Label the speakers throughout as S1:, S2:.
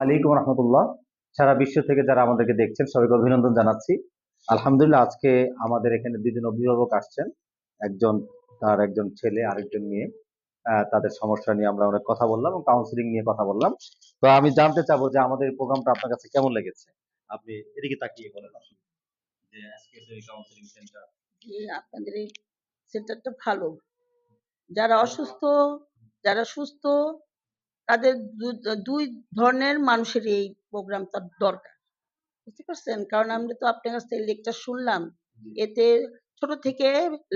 S1: আলাইকুম রহমতুল্লাহ। সারা বিশ্ব থেকে যারা আমাদেরকে দেখছেন সবাইকে অভিনন্দন জানাচ্ছি। আলহামদুলিল্লাহ আজকে আমাদের এখানে দুজন অভিভাবক আসছেন। একজন তার একজন ছেলে আরেকজন মেয়ে। তাদের সমস্যা নিয়ে আমরা অনেক কথা বললাম এবং কাউন্সিলিং নিয়ে কথা বললাম। তো আমি জানতে চাবো যে আমাদের প্রোগ্রামটা আপনার কাছে কেমন লেগেছে? আপনি এদিকে তাকিয়ে বলেন যে আজকে এই কাউন্সিলিং সেন্টার
S2: যে আপনাদের এই সেন্টারটা ভালো। যারা অসুস্থ যারা সুস্থ তাদের দুই ধরনের মানুষের এই প্রোগ্রামটা দরকার। বুঝতে পারছেন? কারণ আমরা তো আপনার কাছ থেকে লেকচার শুনলাম। এতে ছোট থেকে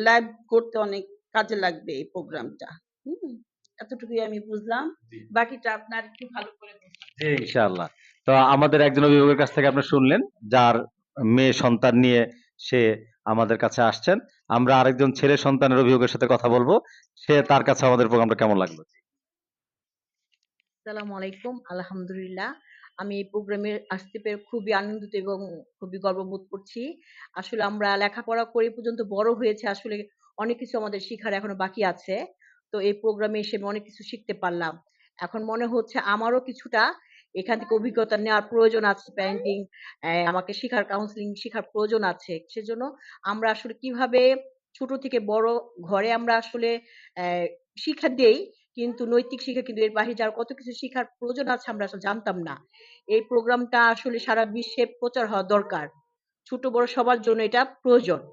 S2: লাইভ করতে অনেক কাজে লাগবে এই প্রোগ্রামটা। হুম? এতটুকুই আমি বুঝলাম। বাকিটা আপনার একটু ভালো করে।
S1: জি ইনশাআল্লাহ। তো আমাদের একজন অভিভাবকের কাছ থেকে আপনি শুনলেন যার মেয়ে সন্তান নিয়ে সে আমাদের কাছে আসছেন। আমরা আরেকজন ছেলে সন্তানের অভিভাবকের সাথে কথা বলব। সে তার কাছে আমাদের প্রোগ্রামটা কেমন লাগল?
S3: আসসালামু আলাইকুম। আলহামদুলিল্লাহ, আমি এই প্রোগ্রামে আসতে পেরে খুবই আনন্দিত এবং খুবই গর্ববোধ করছি। আসলে আমরা লেখাপড়া করে পর্যন্ত বড় হয়েছে, আসলে অনেক কিছু আমাদের শিখার এখনও বাকি আছে। তো এই প্রোগ্রামে এসে আমি অনেক কিছু শিখতে পারলাম। এখন মনে হচ্ছে আমারও কিছুটা এখান থেকে অভিজ্ঞতা নেওয়ার প্রয়োজন আছে প্যারেন্টিং আমাকে শিখার কাউন্সিলিং শিখার প্রয়োজন আছে। সেজন্য আমরা আসলে কীভাবে ছোট থেকে বড় ঘরে আমরা আসলে শিক্ষা দেই কিন্তু নৈতিক শিক্ষা কিন্তু এর বাইরে যার কত কিছু শিখার প্রয়োজন আছে আমরা আসলে জানতাম না। এই প্রোগ্রামটা আসলে সারা বিশ্বে প্রচার হওয়া দরকার। ছোট বড় সবার জন্য এটা প্রয়োজন।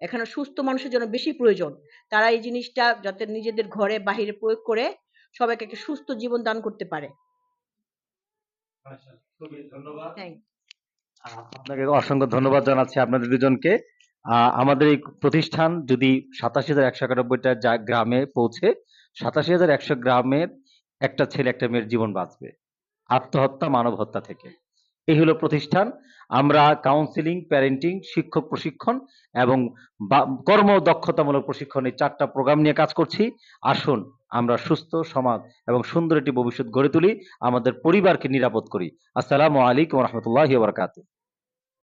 S3: এখানে সুস্থ মানুষের জন্য বেশি প্রয়োজন। তারা এই জিনিসটা যাতে নিজেদের ঘরে বাহিরে প্রয়োগ করে সবাইকে একটা সুস্থ জীবন দান করতে পারে। Thank
S1: আপনাকে অসংখ্য ধন্যবাদ জানাচ্ছি আপনাদের দুজনকে। আহ, আমাদের এই প্রতিষ্ঠান যদি সাতাশি হাজার একশো একানব্বইটা যা- গ্রামে পৌঁছে সাতাশি হাজার একশো গ্রামের একটা ছেলে, একটা মেয়ের জীবন বাঁচবে। আত্মহত্যা মানব হত্যা থেকে। এই হলো প্রতিষ্ঠান। আমরা কাউন্সিলিং প্যারেন্টিং শিক্ষক প্রশিক্ষণ এবং কর্মদক্ষতামূলক প্রশিক্ষণ এই চারটা প্রোগ্রাম নিয়ে কাজ করছি। আসুন, আমরা সুস্থ, সমাজ এবং সুন্দর একটি ভবিষ্যৎ গড়ে তুলি। আমাদের পরিবারকে নিরাপদ করি। আসসালামু আলাইকুম রহমতুল্লাহ বারকাতুহ।